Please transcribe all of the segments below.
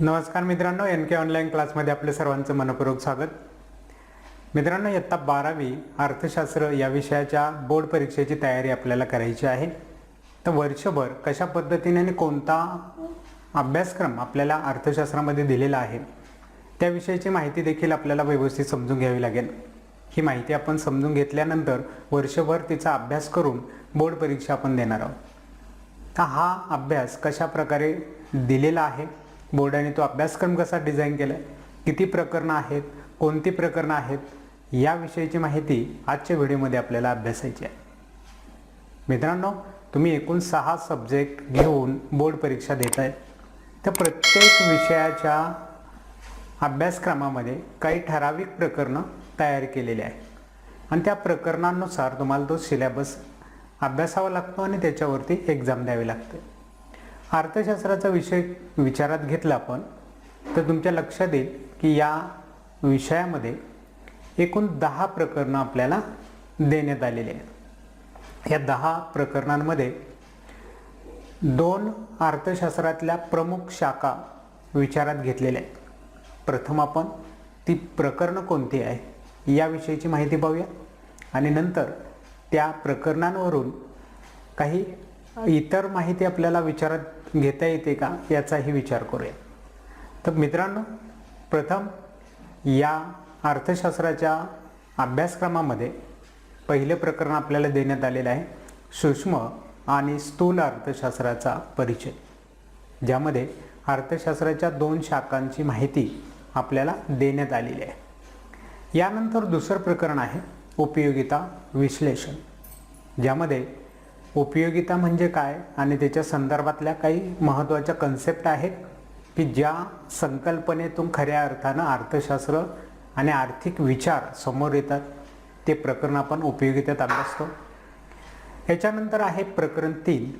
नमस्कार मित्रांनो एन के ऑनलाईन क्लासमध्ये आपले सर्वांचं मनपूर्वक स्वागत. मित्रांनो इयत्ता बारावी अर्थशास्त्र या विषयाच्या बोर्ड परीक्षेची तयारी आपल्याला करायची आहे. तर वर्षभर कशा पद्धतीने आणि कोणता अभ्यासक्रम आपल्याला अर्थशास्त्रामध्ये दिलेला आहे त्याविषयीची माहिती देखील आपल्याला व्यवस्थित समजून घ्यावी लागेल. ही माहिती आपण समजून घेतल्यानंतर वर्षभर तिचा अभ्यास करून बोर्ड परीक्षा आपण देणार आहोत. तर हा अभ्यास कशा प्रकारे दिलेला आहे बोर्डाने तो अभ्यासक्रम कसा डिझाईन केला आहे किती प्रकरणं आहेत कोणती प्रकरणं आहेत याविषयीची माहिती आजच्या व्हिडिओमध्ये आपल्याला अभ्यासायची आहे. मित्रांनो तुम्ही एकूण सहा सब्जेक्ट घेऊन बोर्ड परीक्षा देत आहेत तर प्रत्येक विषयाच्या अभ्यासक्रमामध्ये काही ठराविक प्रकरणं तयार केलेली आहे आणि त्या प्रकरणांनुसार तुम्हाला तो सिलेबस अभ्यासावा लागतो आणि त्याच्यावरती एक्झाम द्यावी लागते. अर्थशास्त्राचा विषय विचारात घेतला आपण तर तुमच्या लक्षात येईल की या विषयामध्ये एकूण दहा प्रकरणं आपल्याला देण्यात आलेली आहेत. या दहा प्रकरणांमध्ये दोन अर्थशास्त्रातल्या प्रमुख शाखा विचारात घेतलेल्या आहेत. प्रथम आपण ती प्रकरणं कोणती आहे याविषयीची माहिती पाहूया. आणि नंतर त्या प्रकरणांवरून काही इतर माहिती आपल्याला विचारात घेता येते का याचाही विचार करूया. तर मित्रांनो प्रथम या अर्थशास्त्राच्या अभ्यासक्रमामध्ये पहिले प्रकरण आपल्याला देण्यात आलेलं आहे सूक्ष्म आणि स्थूल अर्थशास्त्राचा परिचय ज्यामध्ये अर्थशास्त्राच्या दोन शाखांची माहिती आपल्याला देण्यात आलेली आहे. यानंतर दुसरं प्रकरण आहे उपयोगिता विश्लेषण ज्यामध्ये उपयोगिता म्हणजे काय? आणि त्याच्या संदर्भातल्या काही महत्त्वाच्या कन्सेप्ट आहेत की ज्या संकल्पनेतून खऱ्या अर्थानं अर्थशास्त्र आणि आर्थिक विचार समोर येतात. ते प्रकरण आपण उपयोगितेत अभ्यासतो. याच्यानंतर आहे प्रकरण तीन.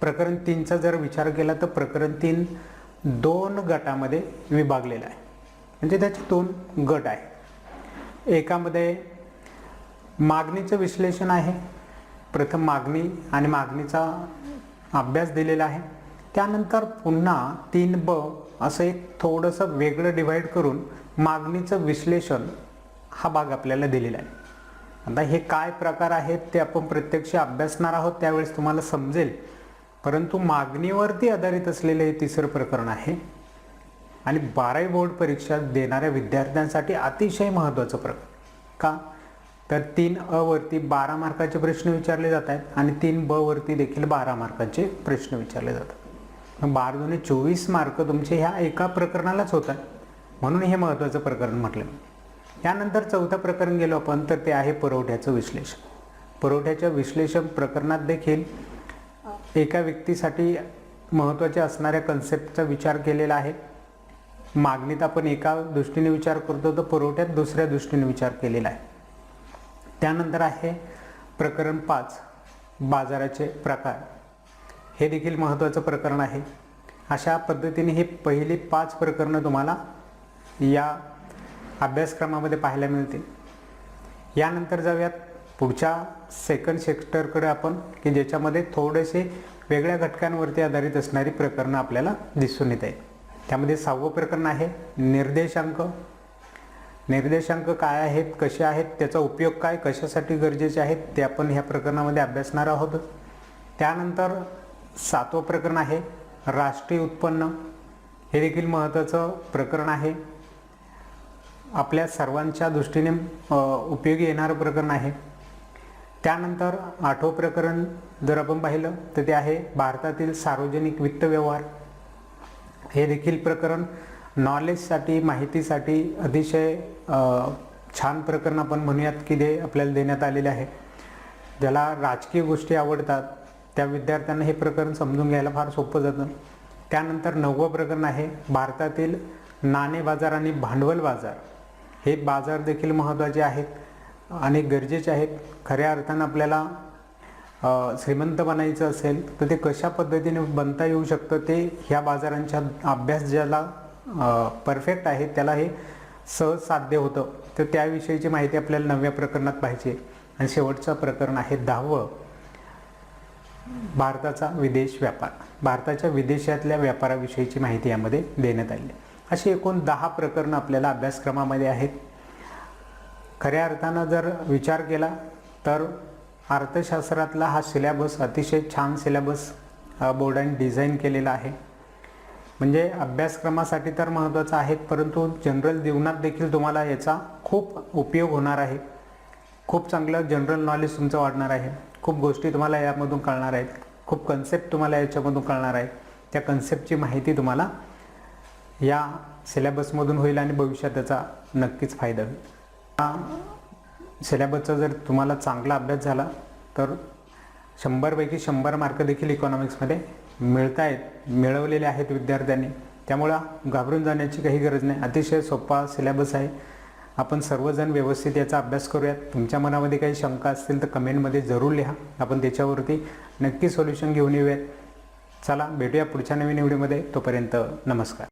प्रकरण तीनचा जर विचार केला तर प्रकरण तीन दोन गटामध्ये विभागलेलं आहे. म्हणजे त्याचे दोन गट आहे. एकामध्ये मागणीचं विश्लेषण आहे. प्रथम मागणी आणि मागणीचा अभ्यास दिलेला आहे. त्यानंतर पुन्हा तीन ब असं एक थोडंसं वेगळं डिवाईड करून मागणीचं विश्लेषण हा भाग आपल्याला दिलेला आहे. आता हे काय प्रकार आहेत ते आपण प्रत्यक्ष अभ्यासणार आहोत त्यावेळेस तुम्हाला समजेल. परंतु मागणीवरती आधारित असलेलं हे तिसरं प्रकरण आहे. आणि बारावी बोर्ड परीक्षा देणाऱ्या विद्यार्थ्यांसाठी अतिशय महत्त्वाचं प्रकरण. का? तर तीन अ वरती बारा मार्काचे प्रश्न विचारले जात आहेत आणि तीन ब वरती देखील बारा मार्काचे प्रश्न विचारले जातात बारा दोन्ही चोवीस मार्क तुमचे ह्या एका प्रकरणालाच होतात म्हणून हे महत्त्वाचं प्रकरण म्हटलं. यानंतर चौथं प्रकरण गेलो आपण तर ते आहे पुरवठ्याचं विश्लेषण. पुरवठ्याच्या विश्लेषण प्रकरणात देखील एका व्यक्तीसाठी महत्त्वाच्या असणाऱ्या कन्सेप्टचा विचार केलेला आहे. मागणीत आपण एका दृष्टीने विचार करतो तर पुरवठ्यात दुसऱ्या दृष्टीने विचार केलेला आहे. त्यानंतर आहे प्रकरण पाच बाजाराचे प्रकार. हे देखील महत्त्वाचं प्रकरण आहे. अशा पद्धतीने हे पहिली पाच प्रकरणं तुम्हाला या अभ्यासक्रमामध्ये पाहायला मिळतील. यानंतर जाऊयात पुढच्या सेकंड सेक्टरकडे आपण की ज्याच्यामध्ये थोडेसे वेगळ्या घटकांवरती आधारित असणारी प्रकरणं आपल्याला दिसून येत आहेत. त्यामध्ये सहावं प्रकरण आहे निर्देशांक. निर्देशांक काय आहेत कसे आहेत त्याचा उपयोग काय कशासाठी गरजेचे आहेत ते आपण ह्या प्रकरणामध्ये अभ्यासणार आहोत. त्यानंतर सातवं प्रकरण आहे राष्ट्रीय उत्पन्न. हे देखील महत्त्वाचं प्रकरण आहे. आपल्या सर्वांच्या दृष्टीने उपयोगी येणारं प्रकरण आहे. त्यानंतर आठवं प्रकरण जर आपण पाहिलं तर ते आहे भारतातील सार्वजनिक वित्त व्यवहार. हे देखील प्रकरण नॉलेजसाठी माहितीसाठी अतिशय छान प्रकरण आपण म्हणूयात की ते आपल्याला देण्यात आलेले आहे. ज्याला राजकीय गोष्टी आवडतात त्या विद्यार्थ्यांना हे प्रकरण समजून घ्यायला फार सोपं जातं. त्यानंतर नववं प्रकरण आहे भारतातील नाणे बाजार आणि भांडवल बाजार. हे बाजार देखील महत्त्वाचे आहेत आणि गरजेचे आहेत. खऱ्या अर्थानं आपल्याला श्रीमंत बनायचं असेल तर ते कशा पद्धतीने बनता येऊ शकतं ते ह्या बाजारांच्या अभ्यास ज्याला परफेक्ट आहे. त्याला हे सहज साध्य होतं. तर त्याविषयीची माहिती आपल्याला नवव्या प्रकरणात पाहिजे. आणि शेवटचं प्रकरण आहे दहावं भारताचा विदेश व्यापार. भारताच्या विदेशातल्या व्यापाराविषयीची माहिती यामध्ये देण्यात आली. आहे. अशी एकूण दहा प्रकरणं आपल्याला अभ्यासक्रमामध्ये आहेत. खऱ्या अर्थानं जर विचार केला तर अर्थशास्त्रातला हा सिलेबस अतिशय छान सिलेबस बोर्डाने डिझाईन केलेला आहे. म्हणजे अभ्यासक्रमासाठी तर महत्त्वाचं आहे परंतु जनरल जीवनात देखील तुम्हाला याचा खूप उपयोग होणार आहे. खूप चांगलं जनरल नॉलेज तुमचं वाढणार आहे. खूप गोष्टी तुम्हाला यामधून कळणार आहेत. खूप कन्सेप्ट तुम्हाला याच्यामधून कळणार आहेत. त्या कन्सेप्टची माहिती तुम्हाला या सिलेबसमधून होईल आणि भविष्यात त्याचा नक्कीच फायदा होईल. हा सिलेबसचा जर तुम्हाला चांगला अभ्यास झाला तर शंभरपैकी शंभर मार्क देखील इकॉनॉमिक्समध्ये मिळत आहेत मिळवलेले आहेत विद्यार्थ्यांनी. त्यामुळं घाबरून जाण्याची काही गरज नाही. अतिशय सोपा सिलेबस आहे. आपण सर्वजण व्यवस्थित याचा अभ्यास करूयात. तुमच्या मनामध्ये काही शंका असतील तर कमेंटमध्ये जरूर लिहा. आपण त्याच्यावरती नक्की सोल्युशन घेऊन येऊयात. चला भेटूया पुढच्या नवीन व्हिडिओमध्ये तोपर्यंत नमस्कार.